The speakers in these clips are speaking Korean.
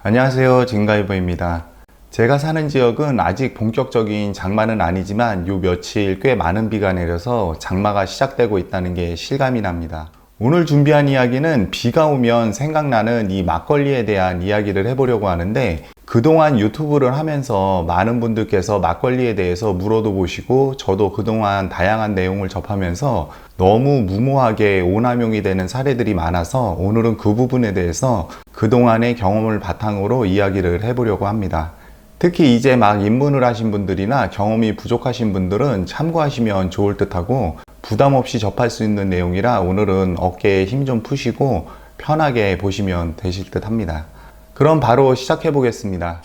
안녕하세요. 진가이버입니다. 제가 사는 지역은 아직 본격적인 장마는 아니지만 요 며칠 꽤 많은 비가 내려서 장마가 시작되고 있다는 게 실감이 납니다. 오늘 준비한 이야기는 비가 오면 생각나는 이 막걸리에 대한 이야기를 해보려고 하는데 그동안 유튜브를 하면서 많은 분들께서 막걸리에 대해서 물어도 보시고 저도 그동안 다양한 내용을 접하면서 너무 무모하게 오남용이 되는 사례들이 많아서 오늘은 그 부분에 대해서 그동안의 경험을 바탕으로 이야기를 해보려고 합니다. 특히 이제 막 입문을 하신 분들이나 경험이 부족하신 분들은 참고하시면 좋을 듯 하고 부담 없이 접할 수 있는 내용이라 오늘은 어깨에 힘 좀 푸시고 편하게 보시면 되실 듯 합니다. 그럼 바로 시작해 보겠습니다.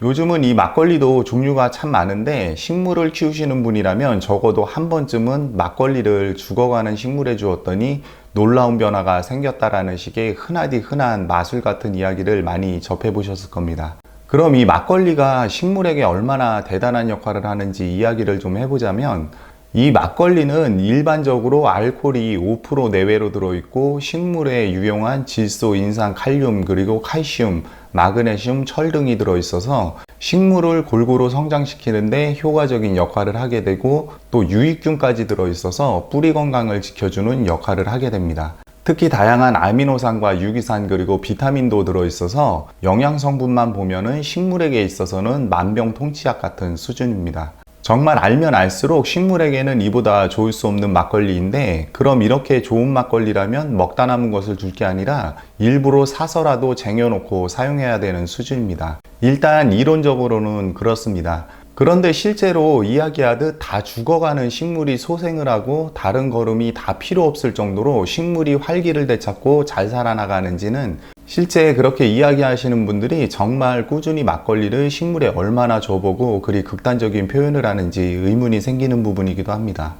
요즘은 이 막걸리도 종류가 참 많은데 식물을 키우시는 분이라면 적어도 한 번쯤은 막걸리를 죽어가는 식물에 주었더니 놀라운 변화가 생겼다라는 식의 흔하디 흔한 마술 같은 이야기를 많이 접해 보셨을 겁니다. 그럼 이 막걸리가 식물에게 얼마나 대단한 역할을 하는지 이야기를 좀 해보자면 이 막걸리는 일반적으로 알코올이 5% 내외로 들어있고 식물에 유용한 질소, 인산, 칼륨, 그리고 칼슘, 마그네슘, 철 등이 들어있어서 식물을 골고루 성장시키는데 효과적인 역할을 하게 되고 또 유익균까지 들어있어서 뿌리 건강을 지켜주는 역할을 하게 됩니다. 특히 다양한 아미노산과 유기산 그리고 비타민도 들어있어서 영양 성분만 보면은 식물에게 있어서는 만병통치약 같은 수준입니다. 정말 알면 알수록 식물에게는 이보다 좋을 수 없는 막걸리인데 그럼 이렇게 좋은 막걸리라면 먹다 남은 것을 줄 게 아니라 일부러 사서라도 쟁여놓고 사용해야 되는 수준입니다. 일단 이론적으로는 그렇습니다. 그런데 실제로 이야기하듯 다 죽어가는 식물이 소생을 하고 다른 걸음이 다 필요 없을 정도로 식물이 활기를 되찾고 잘 살아나가는지는 실제 그렇게 이야기하시는 분들이 정말 꾸준히 막걸리를 식물에 얼마나 줘보고 그리 극단적인 표현을 하는지 의문이 생기는 부분이기도 합니다.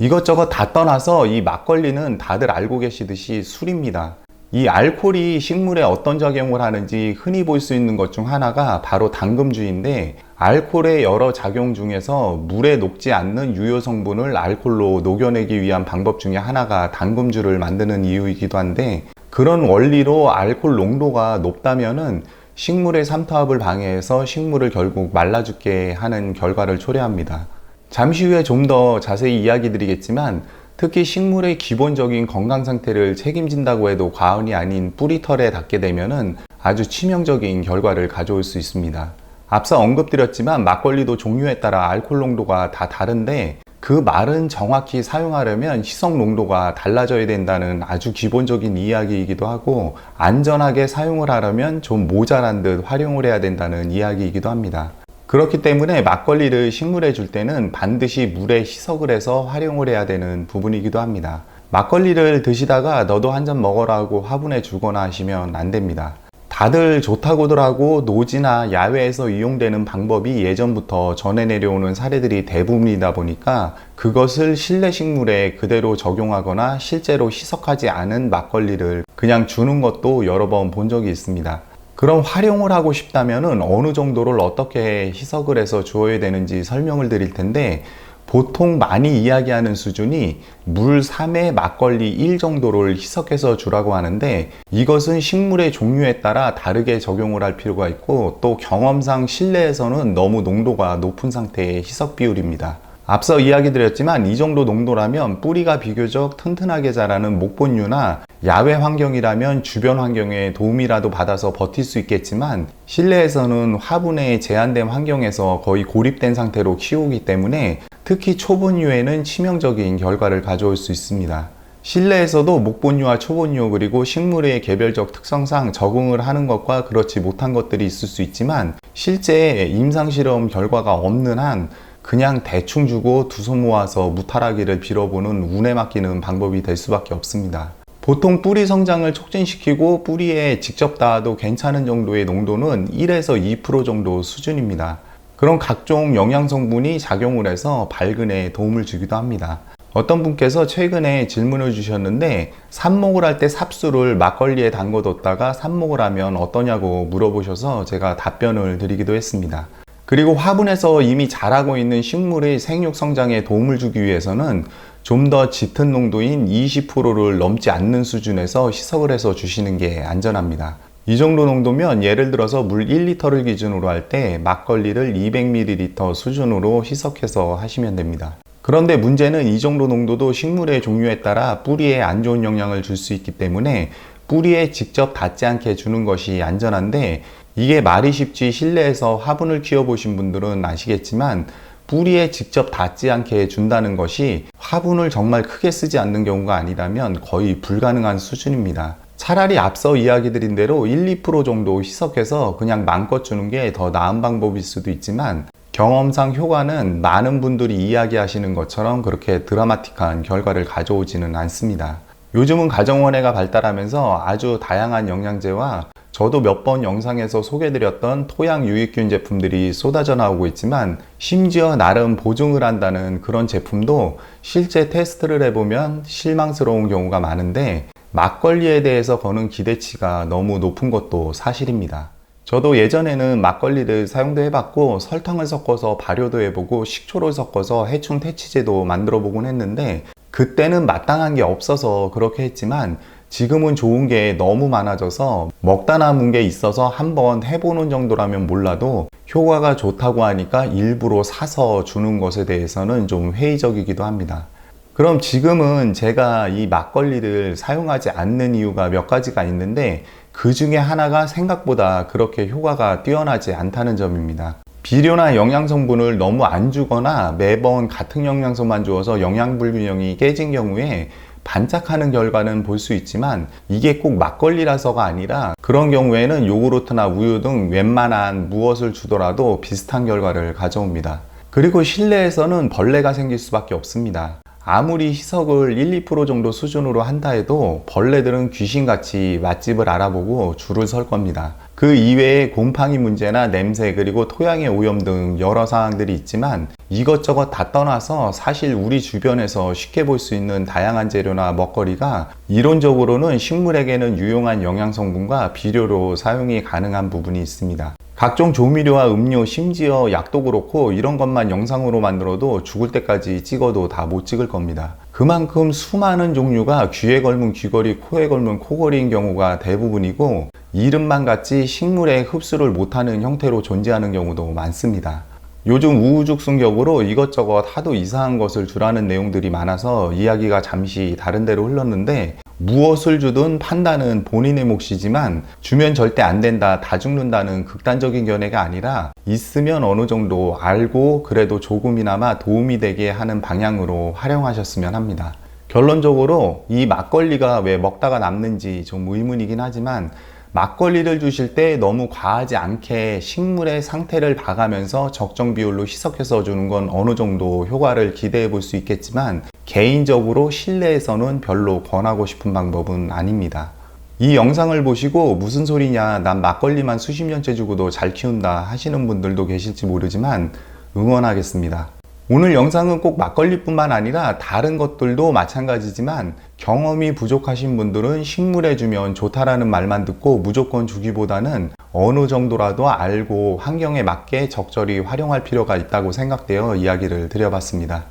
이것저것 다 떠나서 이 막걸리는 다들 알고 계시듯이 술입니다. 이 알코올이 식물에 어떤 작용을 하는지 흔히 볼 수 있는 것 중 하나가 바로 당금주인데 알코올의 여러 작용 중에서 물에 녹지 않는 유효 성분을 알코올로 녹여내기 위한 방법 중에 하나가 당금주를 만드는 이유이기도 한데 그런 원리로 알코올 농도가 높다면은 식물의 삼투압을 방해해서 식물을 결국 말라 죽게 하는 결과를 초래합니다. 잠시 후에 좀 더 자세히 이야기 드리겠지만 특히 식물의 기본적인 건강 상태를 책임진다고 해도 과언이 아닌 뿌리털에 닿게 되면은 아주 치명적인 결과를 가져올 수 있습니다. 앞서 언급드렸지만 막걸리도 종류에 따라 알코올 농도가 다 다른데 그 말은 정확히 사용하려면 희석 농도가 달라져야 된다는 아주 기본적인 이야기이기도 하고 안전하게 사용을 하려면 좀 모자란 듯 활용을 해야 된다는 이야기이기도 합니다. 그렇기 때문에 막걸리를 식물에 줄 때는 반드시 물에 희석을 해서 활용을 해야 되는 부분이기도 합니다. 막걸리를 드시다가 너도 한 잔 먹어라고 화분에 주거나 하시면 안 됩니다. 다들 좋다고들 하고 노지나 야외에서 이용되는 방법이 예전부터 전해 내려오는 사례들이 대부분이다 보니까 그것을 실내 식물에 그대로 적용하거나 실제로 희석하지 않은 막걸리를 그냥 주는 것도 여러 번 본 적이 있습니다. 그럼 활용을 하고 싶다면 어느 정도를 어떻게 희석을 해서 주어야 되는지 설명을 드릴 텐데 보통 많이 이야기하는 수준이 물 3에 막걸리 1 정도를 희석해서 주라고 하는데 이것은 식물의 종류에 따라 다르게 적용을 할 필요가 있고 또 경험상 실내에서는 너무 농도가 높은 상태의 희석 비율입니다. 앞서 이야기 드렸지만 이 정도 농도라면 뿌리가 비교적 튼튼하게 자라는 목본류나 야외 환경이라면 주변 환경에 도움이라도 받아서 버틸 수 있겠지만 실내에서는 화분에 제한된 환경에서 거의 고립된 상태로 키우기 때문에 특히 초본류에는 치명적인 결과를 가져올 수 있습니다. 실내에서도 목본류와 초본류 그리고 식물의 개별적 특성상 적응을 하는 것과 그렇지 못한 것들이 있을 수 있지만 실제 임상실험 결과가 없는 한 그냥 대충 주고 두 손 모아서 무탈하기를 빌어보는 운에 맡기는 방법이 될 수밖에 없습니다. 보통 뿌리 성장을 촉진시키고 뿌리에 직접 닿아도 괜찮은 정도의 농도는 1에서 2% 정도 수준입니다. 그런 각종 영양 성분이 작용을 해서 발근에 도움을 주기도 합니다. 어떤 분께서 최근에 질문을 주셨는데 삽목을 할 때 삽수를 막걸리에 담궈뒀다가 삽목을 하면 어떠냐고 물어보셔서 제가 답변을 드리기도 했습니다. 그리고 화분에서 이미 자라고 있는 식물의 생육 성장에 도움을 주기 위해서는 좀 더 짙은 농도인 20%를 넘지 않는 수준에서 희석을 해서 주시는 게 안전합니다. 이 정도 농도면 예를 들어서 물 1리터를 기준으로 할 때 막걸리를 200ml 수준으로 희석해서 하시면 됩니다. 그런데 문제는 이 정도 농도도 식물의 종류에 따라 뿌리에 안 좋은 영향을 줄 수 있기 때문에 뿌리에 직접 닿지 않게 주는 것이 안전한데 이게 말이 쉽지 실내에서 화분을 키워보신 분들은 아시겠지만 뿌리에 직접 닿지 않게 준다는 것이 화분을 정말 크게 쓰지 않는 경우가 아니라면 거의 불가능한 수준입니다. 차라리 앞서 이야기 드린 대로 1, 2% 정도 희석해서 그냥 마음껏 주는 게 더 나은 방법일 수도 있지만 경험상 효과는 많은 분들이 이야기하시는 것처럼 그렇게 드라마틱한 결과를 가져오지는 않습니다. 요즘은 가정원해가 발달하면서 아주 다양한 영양제와 저도 몇 번 영상에서 소개드렸던 토양 유익균 제품들이 쏟아져 나오고 있지만 심지어 나름 보증을 한다는 그런 제품도 실제 테스트를 해보면 실망스러운 경우가 많은데 막걸리에 대해서 거는 기대치가 너무 높은 것도 사실입니다. 저도 예전에는 막걸리를 사용도 해봤고 설탕을 섞어서 발효도 해보고 식초를 섞어서 해충 퇴치제도 만들어 보곤 했는데 그때는 마땅한 게 없어서 그렇게 했지만 지금은 좋은 게 너무 많아져서 먹다 남은 게 있어서 한번 해보는 정도라면 몰라도 효과가 좋다고 하니까 일부러 사서 주는 것에 대해서는 좀 회의적이기도 합니다. 그럼 지금은 제가 이 막걸리를 사용하지 않는 이유가 몇 가지가 있는데 그 중에 하나가 생각보다 그렇게 효과가 뛰어나지 않다는 점입니다. 비료나 영양 성분을 너무 안 주거나 매번 같은 영양소만 주어서 영양 불균형이 깨진 경우에 반짝하는 결과는 볼 수 있지만 이게 꼭 막걸리라서가 아니라 그런 경우에는 요구르트나 우유 등 웬만한 무엇을 주더라도 비슷한 결과를 가져옵니다. 그리고 실내에서는 벌레가 생길 수밖에 없습니다. 아무리 희석을 1, 2% 정도 수준으로 한다 해도 벌레들은 귀신같이 맛집을 알아보고 줄을 설 겁니다. 그 이외에 곰팡이 문제나 냄새 그리고 토양의 오염 등 여러 사항들이 있지만 이것저것 다 떠나서 사실 우리 주변에서 쉽게 볼 수 있는 다양한 재료나 먹거리가 이론적으로는 식물에게는 유용한 영양 성분과 비료로 사용이 가능한 부분이 있습니다. 각종 조미료와 음료, 심지어 약도 그렇고 이런 것만 영상으로 만들어도 죽을 때까지 찍어도 다 못 찍을 겁니다. 그만큼 수많은 종류가 귀에 걸면 귀걸이, 코에 걸면 코걸이인 경우가 대부분이고 이름만 같이 식물에 흡수를 못하는 형태로 존재하는 경우도 많습니다. 요즘 우후죽순격으로 이것저것 하도 이상한 것을 주라는 내용들이 많아서 이야기가 잠시 다른 데로 흘렀는데 무엇을 주든 판단은 본인의 몫이지만 주면 절대 안 된다, 다 죽는다는 극단적인 견해가 아니라 있으면 어느 정도 알고 그래도 조금이나마 도움이 되게 하는 방향으로 활용하셨으면 합니다. 결론적으로 이 막걸리가 왜 먹다가 남는지 좀 의문이긴 하지만 막걸리를 주실 때 너무 과하지 않게 식물의 상태를 봐가면서 적정 비율로 희석해서 주는 건 어느 정도 효과를 기대해 볼 수 있겠지만 개인적으로 실내에서는 별로 권하고 싶은 방법은 아닙니다. 이 영상을 보시고 무슨 소리냐, 난 막걸리만 수십 년째 주고도 잘 키운다 하시는 분들도 계실지 모르지만 응원하겠습니다. 오늘 영상은 꼭 막걸리뿐만 아니라 다른 것들도 마찬가지지만 경험이 부족하신 분들은 식물에 주면 좋다라는 말만 듣고 무조건 주기보다는 어느 정도라도 알고 환경에 맞게 적절히 활용할 필요가 있다고 생각되어 이야기를 드려봤습니다.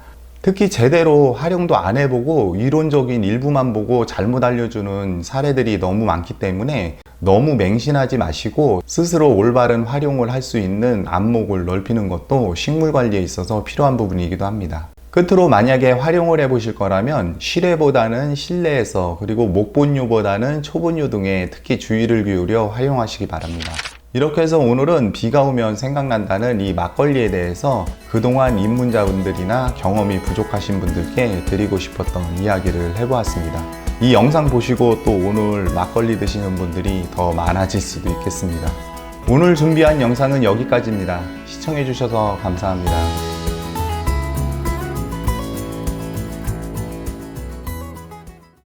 특히 제대로 활용도 안 해보고 이론적인 일부만 보고 잘못 알려주는 사례들이 너무 많기 때문에 너무 맹신하지 마시고 스스로 올바른 활용을 할 수 있는 안목을 넓히는 것도 식물 관리에 있어서 필요한 부분이기도 합니다. 끝으로 만약에 활용을 해 보실 거라면 실외보다는 실내에서 그리고 목본류보다는 초본류 등에 특히 주의를 기울여 활용하시기 바랍니다. 이렇게 해서 오늘은 비가 오면 생각난다는 이 막걸리에 대해서 그동안 입문자분들이나 경험이 부족하신 분들께 드리고 싶었던 이야기를 해보았습니다. 이 영상 보시고 또 오늘 막걸리 드시는 분들이 더 많아질 수도 있겠습니다. 오늘 준비한 영상은 여기까지입니다. 시청해주셔서 감사합니다.